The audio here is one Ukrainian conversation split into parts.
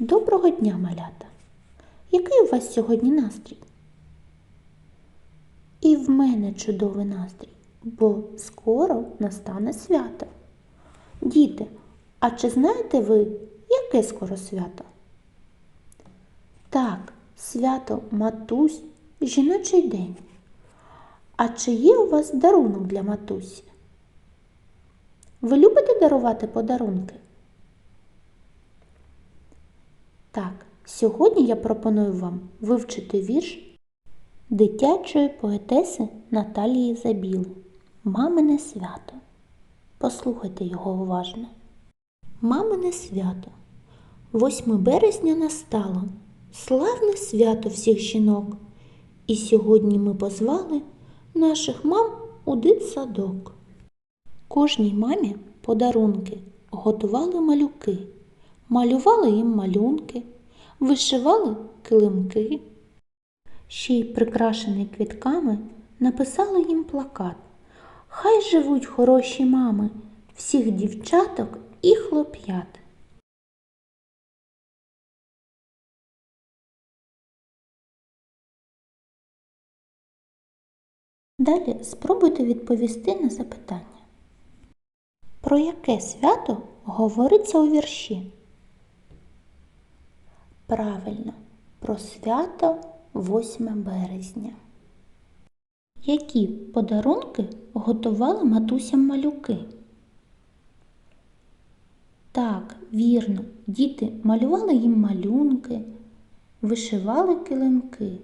Доброго дня, малята! Який у вас сьогодні настрій? І в мене чудовий настрій, бо скоро настане свято. Діти, а чи знаєте ви, яке скоро свято? Так, свято Матусь, жіночий день. А чи є у вас дарунок для матусі? Ви любите дарувати подарунки? Так, сьогодні я пропоную вам вивчити вірш дитячої поетеси Наталії Забіли Мамине свято. Послухайте його уважно. Мамине свято. 8 березня настало. Славне свято всіх жінок. І сьогодні ми позвали наших мам у дитсадок. Кожній мамі подарунки готували малюки, малювали їм малюнки, вишивали килимки. Ще й прикрашений квітками написали їм плакат. Хай живуть хороші мами, всіх дівчаток і хлоп'ят. Далі спробуйте відповісти на запитання. Про яке свято говориться у вірші? Правильно, про свято 8 березня. Які подарунки готували матусям малюки? Так, вірно, діти малювали їм малюнки, вишивали килимки,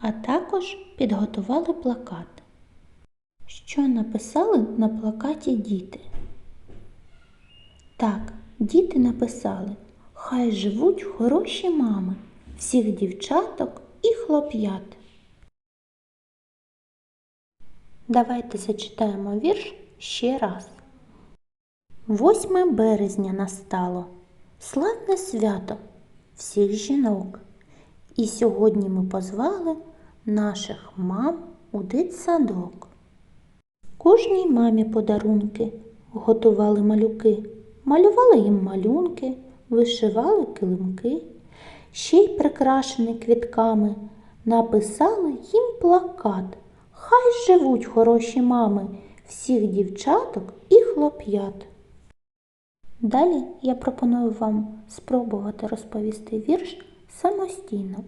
а також підготували плакат. Що написали на плакаті діти? Так, діти написали Хай живуть хороші мами, всіх дівчаток і хлоп'ят. Давайте зачитаємо вірш ще раз. 8 березня настало, славне свято всіх жінок. І сьогодні ми позвали наших мам у дитсадок. Кожній мамі подарунки готували малюки, малювали їм малюнки, вишивали килимки, ще й прикрашені квітками, написали їм плакат. Хай живуть хороші мами, всіх дівчаток і хлоп'ят. Далі я пропоную вам спробувати розповісти вірш самостійно,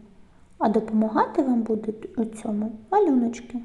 а допомагати вам будуть у цьому малюночки.